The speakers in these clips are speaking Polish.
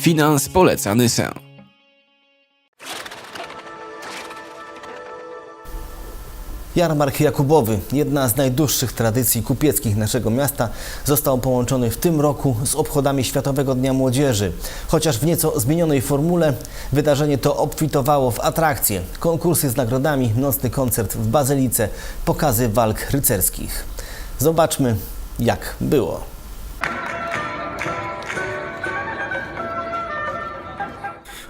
Finans poleca Nysę. Jarmark Jakubowy, jedna z najdłuższych tradycji kupieckich naszego miasta, został połączony w tym roku z obchodami Światowego Dnia Młodzieży. Chociaż w nieco zmienionej formule, wydarzenie to obfitowało w atrakcje, konkursy z nagrodami, nocny koncert w Bazylice, pokazy walk rycerskich. Zobaczmy, jak było.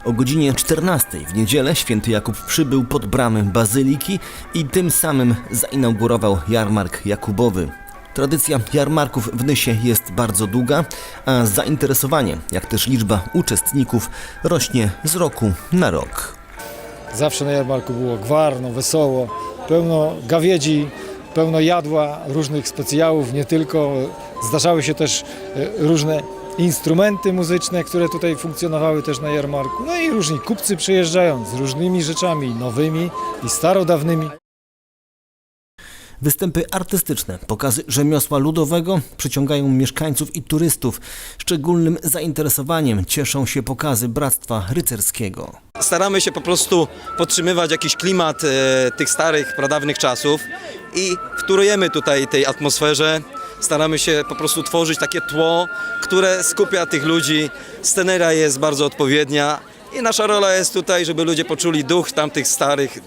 O godzinie 14 w niedzielę święty Jakub przybył pod bramy Bazyliki i tym samym zainaugurował jarmark Jakubowy. Tradycja jarmarków w Nysie jest bardzo długa, a zainteresowanie, jak też liczba uczestników rośnie z roku na rok. Zawsze na jarmarku było gwarno, wesoło, pełno gawiedzi, pełno jadła, różnych specjałów, nie tylko. Zdarzały się też e, różne instrumenty muzyczne, które tutaj funkcjonowały też na jarmarku. No i różni kupcy przyjeżdżają z różnymi rzeczami, nowymi i starodawnymi. Występy artystyczne, pokazy rzemiosła ludowego przyciągają mieszkańców i turystów. Szczególnym zainteresowaniem cieszą się pokazy Bractwa Rycerskiego. staramy się po prostu podtrzymywać jakiś klimat e, tych starych, pradawnych czasów i wtórujemy tutaj tej atmosferze. Staramy się po prostu tworzyć takie tło, które skupia tych ludzi. Sceneria jest bardzo odpowiednia i nasza rola jest tutaj, żeby ludzie poczuli duch tamtych starych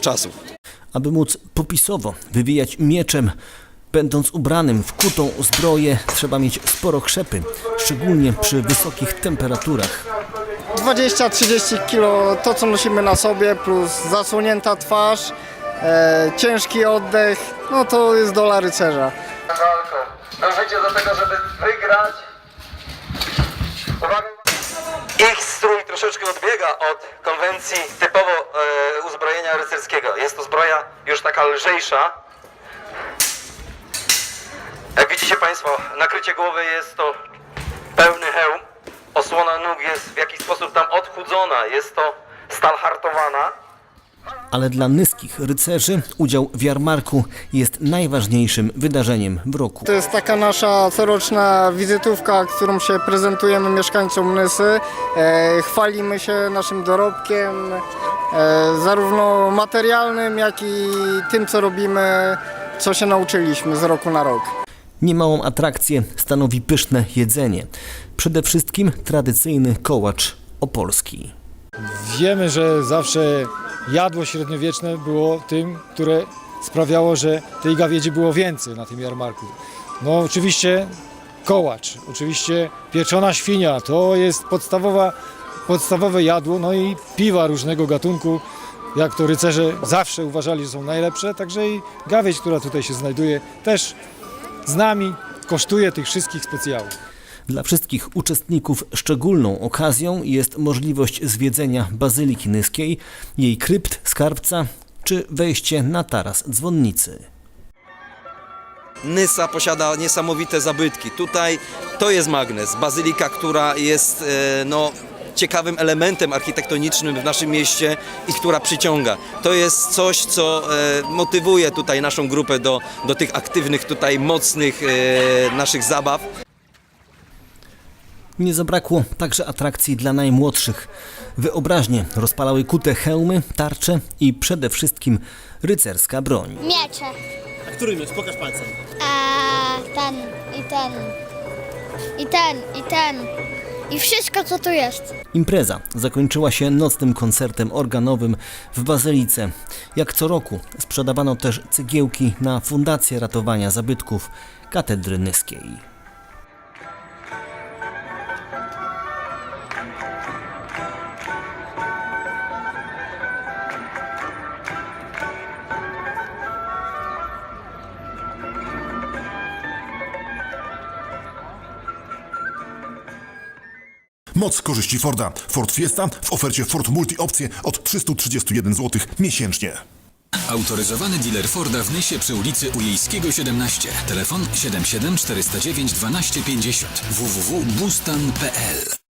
czasów. Aby móc popisowo wywijać mieczem, będąc ubranym w kutą zbroję, trzeba mieć sporo krzepy, szczególnie przy wysokich temperaturach. 20-30 kg to co nosimy na sobie plus zasłonięta twarz, e, ciężki oddech, no to jest dola rycerza. Dążycie do tego, żeby wygrać. Uwaga! Ich strój troszeczkę odbiega od konwencji typowo e, uzbrojenia rycerskiego. Jest to zbroja już taka lżejsza. Jak widzicie Państwo, nakrycie głowy jest to pełny hełm. Osłona nóg jest w jakiś sposób tam odchudzona. Jest to stal hartowana. Ale dla nyskich rycerzy udział w jarmarku jest najważniejszym wydarzeniem w roku. To jest taka nasza coroczna wizytówka, którą się prezentujemy mieszkańcom Nysy. E, chwalimy się naszym dorobkiem, e, zarówno materialnym, jak i tym, co robimy, co się nauczyliśmy z roku na rok. Niemałą atrakcję stanowi pyszne jedzenie. Przede wszystkim tradycyjny kołacz opolski. Wiemy, że zawsze jadło średniowieczne było tym, które sprawiało, że tej gawiedzi było więcej na tym jarmarku. No oczywiście kołacz, oczywiście pieczona świnia, to jest podstawowa, podstawowe jadło, no i piwa różnego gatunku, jak to rycerze zawsze uważali, że są najlepsze, także i gawiedź, która tutaj się znajduje, też z nami kosztuje tych wszystkich specjałów. Dla wszystkich uczestników szczególną okazją jest możliwość zwiedzenia Bazyliki Nyskiej, jej krypt, skarbca czy wejście na taras dzwonnicy. Nysa posiada niesamowite zabytki. Tutaj to jest magnes, bazylika, która jest e, no, ciekawym elementem architektonicznym w naszym mieście i która przyciąga. To jest coś, co e, motywuje tutaj naszą grupę do, do tych aktywnych, tutaj mocnych e, naszych zabaw. Nie zabrakło także atrakcji dla najmłodszych. Wyobraźnie rozpalały kute hełmy, tarcze i przede wszystkim rycerska broń. Miecze. A który miecz? Pokaż palcem. A ten i ten. I ten, i ten. I wszystko co tu jest. Impreza zakończyła się nocnym koncertem organowym w Bazylice. Jak co roku sprzedawano też cegiełki na Fundację Ratowania Zabytków Katedry Nyskiej. Moc korzyści Forda. Ford Fiesta w ofercie Ford Multi opcje od 331 zł miesięcznie. Autoryzowany dealer Forda w Nysie przy ulicy Ujejskiego 17. Telefon 77 409 1250 www.bustan.pl